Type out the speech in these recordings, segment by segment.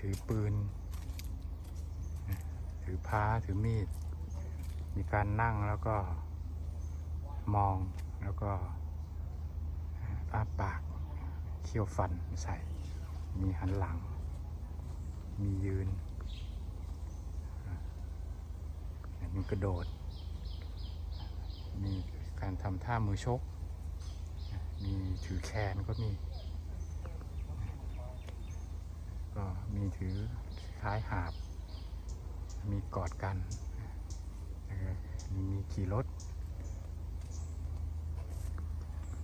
ถือปืน ถือพ้าถือมีด มีการนั่งแล้วก็มองแล้วก็อ้าปาก เคี้ยวฟันใส่ มีหันหลัง มียืน มีกระโดด มีการทำท่ามือชก มีถือแคนก็มี ก็มีถือคล้ายหาบ มีกอดกันมีขี่รถ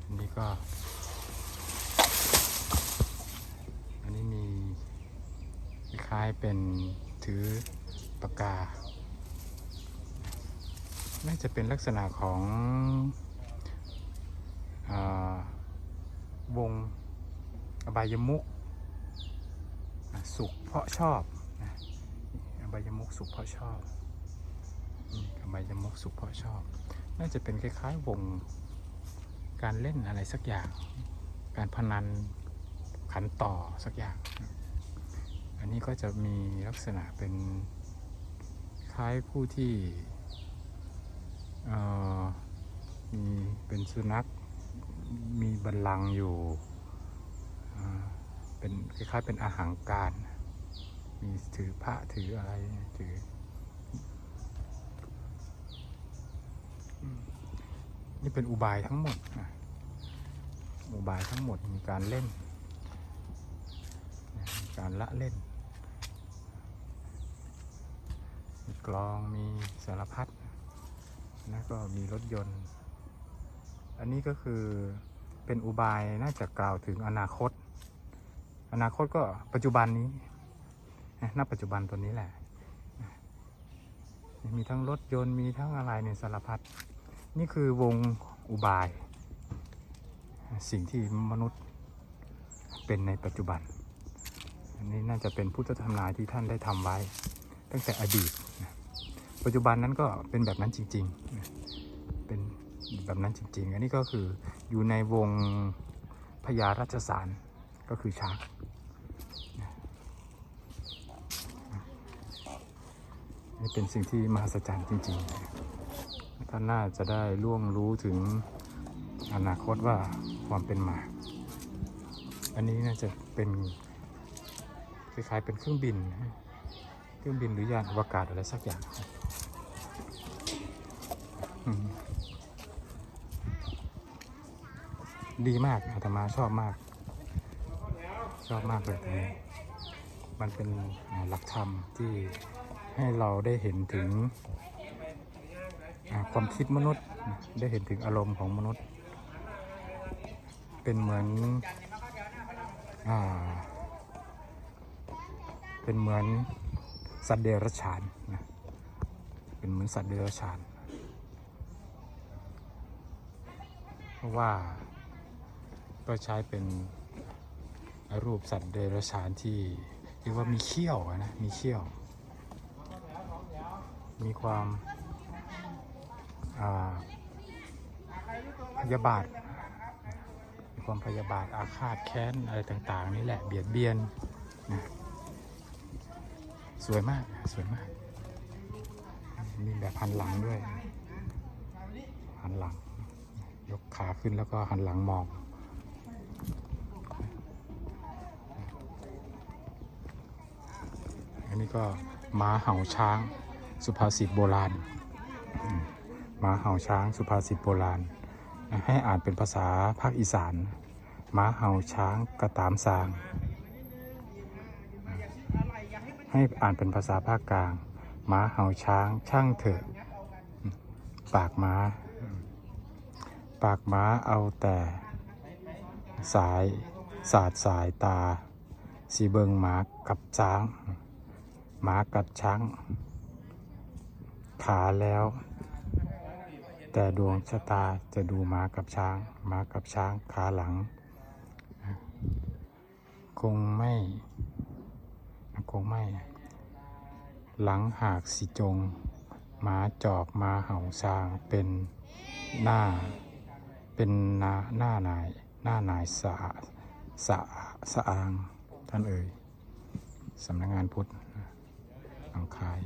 อันนี้ก็ อันนี้มีคล้ายเป็นถือปากกา น่าจะเป็นลักษณะของอวงอบายมุก สุขเพราะชอบนะอบยมุกสุขเพราะชอบนี่อบยมุกสุขเพราะชอบ น่าจะเป็นคล้ายๆวงการเล่นอะไรสักอย่าง การพนันขันต่อสักอย่าง อันนี้ก็จะมีลักษณะเป็นคล้ายผู้ที่มีเป็นสุนัขมีบัลลังก์อยู่ เป็นคล้ายๆเป็นอาหารการ มีถือพระถืออะไรถือ นี่เป็นอุบายทั้งหมดนะอุบายทั้งหมดมีการเล่น การละเล่น มีกลองมีสารพัดแล้วก็มีรถยนต์ อันนี้ก็คือเป็นอุบายน่าจะกล่าวถึงอนาคต อนาคตก็ปัจจุบันนี้นะณปัจจุบันตัวนี้แหละ มีทั้งรถยนต์มีทั้งอะไรในสารพัด นี่คือวงอุบาย สิ่งที่มนุษย์เป็นในปัจจุบัน อันนี้น่าจะเป็นพุทธธรรมนายที่ท่านได้ทำไว้ ตั้งแต่อดีต ปัจจุบันนั้นก็เป็นแบบนั้นจริงๆ เป็นแบบนั้นจริงๆ อันนี้ก็คืออยู่ในวงพญาราชสารก็คือช้างนะ นี่เป็นสิ่งที่มหัศจรรย์จริงๆ ท่านน่าจะได้ล่วงรู้ถึงอนาคตว่าความเป็นมา อันนี้น่าจะเป็นคล้ายๆเป็นเครื่องบิน เครื่องบินหรือยานอวกาศอะไรสักอย่างดีมากอาตมาชอบมาก ชอบมากเลยตรงนี้มันเป็นหลักธรรมที่ ให้เราได้เห็นถึงความคิดมนุษย์ ได้เห็นถึงอารมณ์ของมนุษย์ เป็นเหมือนอเป็นเหมือนสัตว์เดรัจฉานนะเป็นเหมือนสัตว์เดรัจฉานเพราะว่าก็ใช้เป็นรูปสัตว์เดรัจฉานที่เรียกว่ามีเขี้ยวนะมีเขี้ยว มีความาพยาบาท มีความพยาบาทอาฆาตแค้นอะไรต่างๆ นี่แหละเบียดเบียนนะสวยมากสวยมาก มีแบบหันหลังด้วย หันหลัง ยกขาขึ้นแล้วก็หันหลังมองอันนี้ก็ม้าเห่าช้าง สุภาษิตโบราณมม้าเห่าช้างสุภาษิตโบราณ ให้อ่านเป็นภาษาภาคอีสานม้าเห่าช้างกระตามสาง ให้อ่านเป็นภาษาภาคกลางม้าเห่าช้างช่างเถอะ ปากม้า ปากม้าเอาแต่ สายสาดสายตาสีเบิงหมากับช้างหมากัดช้าง ขาแล้ว แต่ดวงชะตาจะดูหมากับช้างหมากับช้างขาหลัง คงไม่คงไม่ หลังหากสิจงหมาจอกมาเห่าซางเป็นหน้าเป็นหน้าหน้านายหน้านายสะสะสะอางท่านเอ่ยสำนักงานพุทธหนองคาย